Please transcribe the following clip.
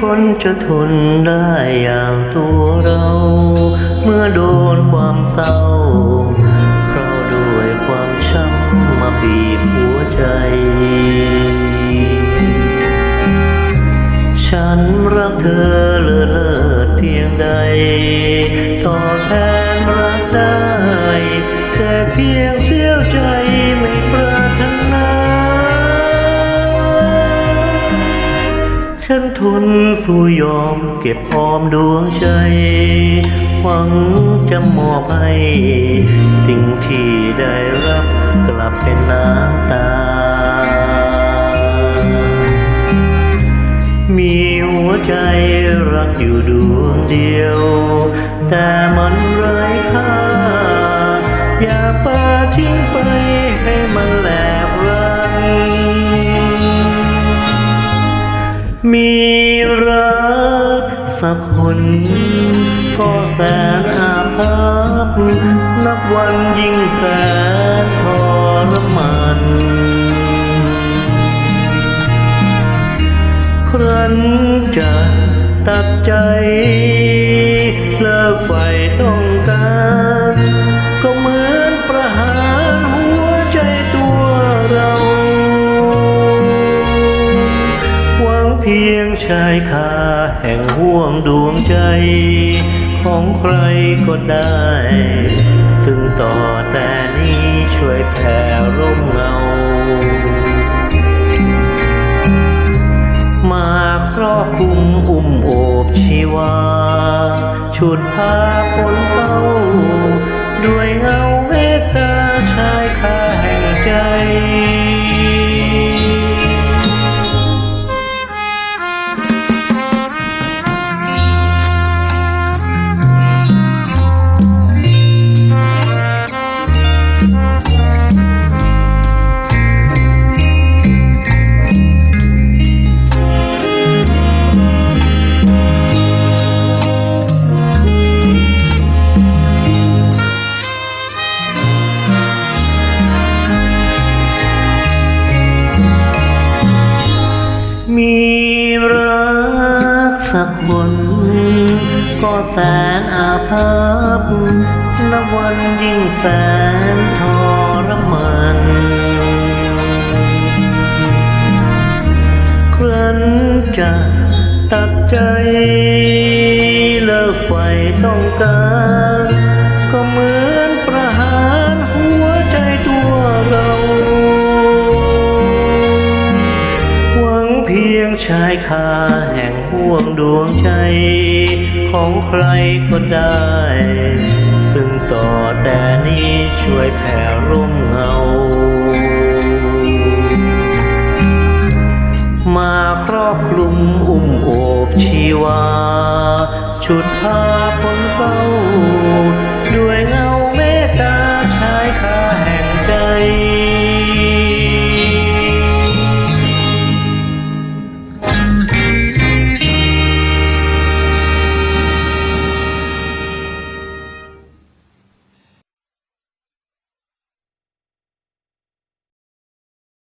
คนจะทนได้อย่างตัวเรา เมื่อโดนความเศร้าเข้าด้วยความช้ำมาบีบหัวใจ ฉันรักเธอเลิศเลิศเพียงใดตอแทนรักได้แค่เพียง ฉันทนสู้ยอมเก็บออมดวงใจ หวังจะมอบให้สิ่งที่ได้รับกลับเป็นน้ำตา มีหัวใจรักอยู่ดวงเดียว แต่มันไร้ค่า อย่าปาทิ้งไปให้มันแหล มีรักสักคนก็แสนอาภัพนับวันยิ่งแสนทรมานครั้นจะตัดใจ เลิกไฟต้องการ ชายคาแห่งห่วงดวงใจ ของใครก็ได้ ซึ่งต่อแต่นี้ช่วยแผ่ร่มเงา มาครอบคลุมอุ้มโอบชีวา ชุดพาคน สักคนก็แสนอาภัพนับวันยิ่งแสนทรมานครั้นจะตัดใจเลิกไฟต้องการ ชายคาแห่งห่วงดวงใจ ของใครก็ได้ ซึ่งต่อแต่นี้ช่วยแผ่ร่มเงา มาครอบคลุมอุ้มโอบชีวา ชุดพาคนเศร้า